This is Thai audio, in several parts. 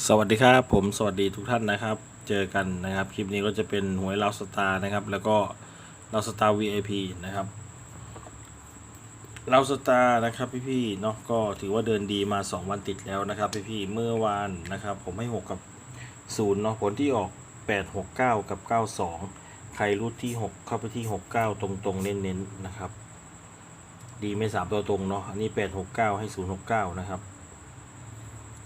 สวัสดีครับผมสวัสดีทุกท่านนะครับ เจอกันนะครับ คลิปนี้ก็จะเป็นหวยลาวสตาร์นะครับ แล้วก็ลาวสตาร์ VIP นะครับลาวสตาร์นะครับพี่ๆเนาะก็ถือว่าเดินดีมา 2 วันติดแล้วนะครับพี่ๆเมื่อวานนะครับ ผมให้ 6 กับ0เนาะผลที่ออก 8 6 9 กับ 92 ใครรูดที่ 6 เข้าไปที่ 69 ตรงๆ เน้นๆนะครับ ดีไม่สามตัวตรงเนาะอันนี้ 8 6 9 ให้ 0 6 9 นะครับ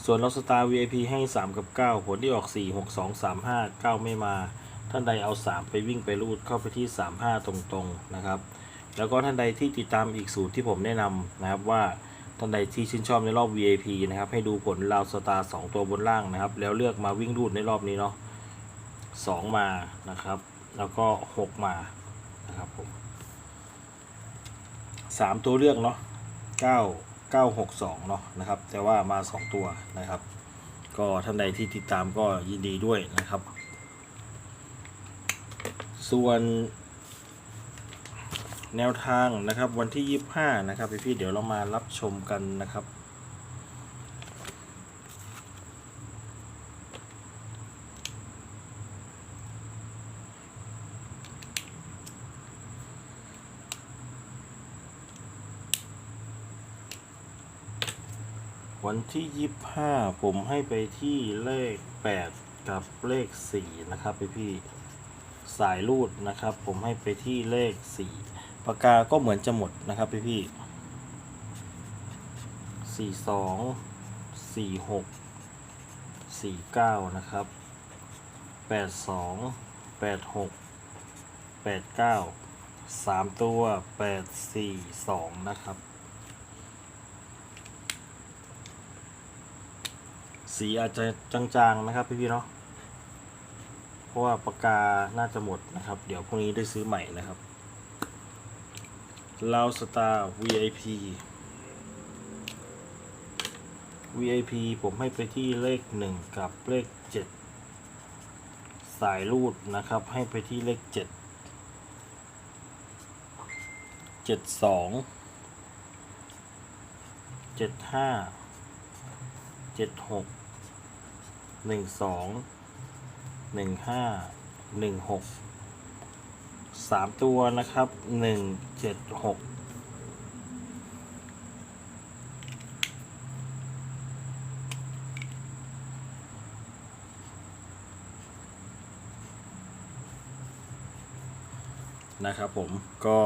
ส่วนลอสตาร์ VIP ให้ 3 กับ 9 ผลที่ออก 4 6 2 3 5 9 ไม่มา ท่านใดเอา 3 ไปวิ่งไปรูดเข้าไปที่ 3 5 ตรงๆนะครับ แล้วก็ท่านใดที่ติดตามอีกสูตรที่ผมแนะนำนะครับว่าท่านใดที่ชื่นชอบในรอบ VIP นะครับ ให้ดูผลลาวสตาร์ 2 ตัวบนล่างนะครับ แล้วเลือกมาวิ่งรูดในรอบนี้เนาะ2มานะครับ แล้วก็ 6 มานะครับผม3ตัวเลือกเนาะ9 962 เนาะนะครับ แต่ว่ามา 2 ตัวนะครับ ก็ท่านใดที่ติดตามก็ยินดีด้วยนะครับ ส่วน แนวทางนะครับวันที่ 25 นะครับพี่ๆเดี๋ยวเรามารับชมกันนะครับ วันที่ 25 ผมให้ไปที่เลข 8 กับเลข 4 นะครับพี่พี่สายรูดนะครับ ผมให้ไปที่เลข 4 ปากกาก็เหมือนจะหมดนะครับพี่พี่สี่สองสี่หกสี่เก้านะครับแปดสองแปดหกแปดเก้าสามตัวแปดสี่สองนะครับ สีอาจจะจางๆนะครับพี่ๆเนาะเพราะว่าปากกาน่าจะหมดนะครับ เดี๋ยวพรุ่งนี้ได้ซื้อใหม่นะครับลาวสตาร์ VIP VIP ผมให้ไปที่เลข 1 กับเลข 7 สายรูดนะครับ ให้ไปที่เลข 7 72 75เจ็ด หนึ่งสองหนึ่งห้าหนึ่งหกสามตัวนะครับหนึ่งเจ็ดหกนะครับผมก็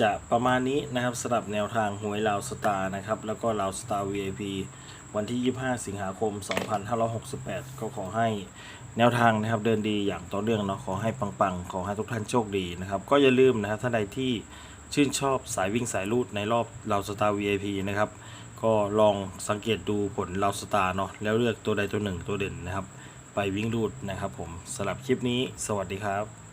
จะประมาณนี้นะครับสำหรับแนวทางหวยลาวสตาร์นะครับ แล้วก็ลาวสตาร์ VIP วันที่ 25 สิงหาคม 2568 ก็ขอให้แนวทางนะครับเดินดีอย่างต่อเนื่องเนาะขอให้ปังๆ ขอให้ทุกท่านโชคดีนะครับ ก็อย่าลืมนะครับท่านใดที่ชื่นชอบสายวิ่งสายรูดในรอบลาวสตาร์ VIP นะครับ ก็ลองสังเกตดูผลลาวสตาร์เนาะแล้วเลือกตัวใดตัวหนึ่งตัวเด่นนะครับ ไปวิ่งรูดนะครับผมสำหรับคลิปนี้ สวัสดีครับ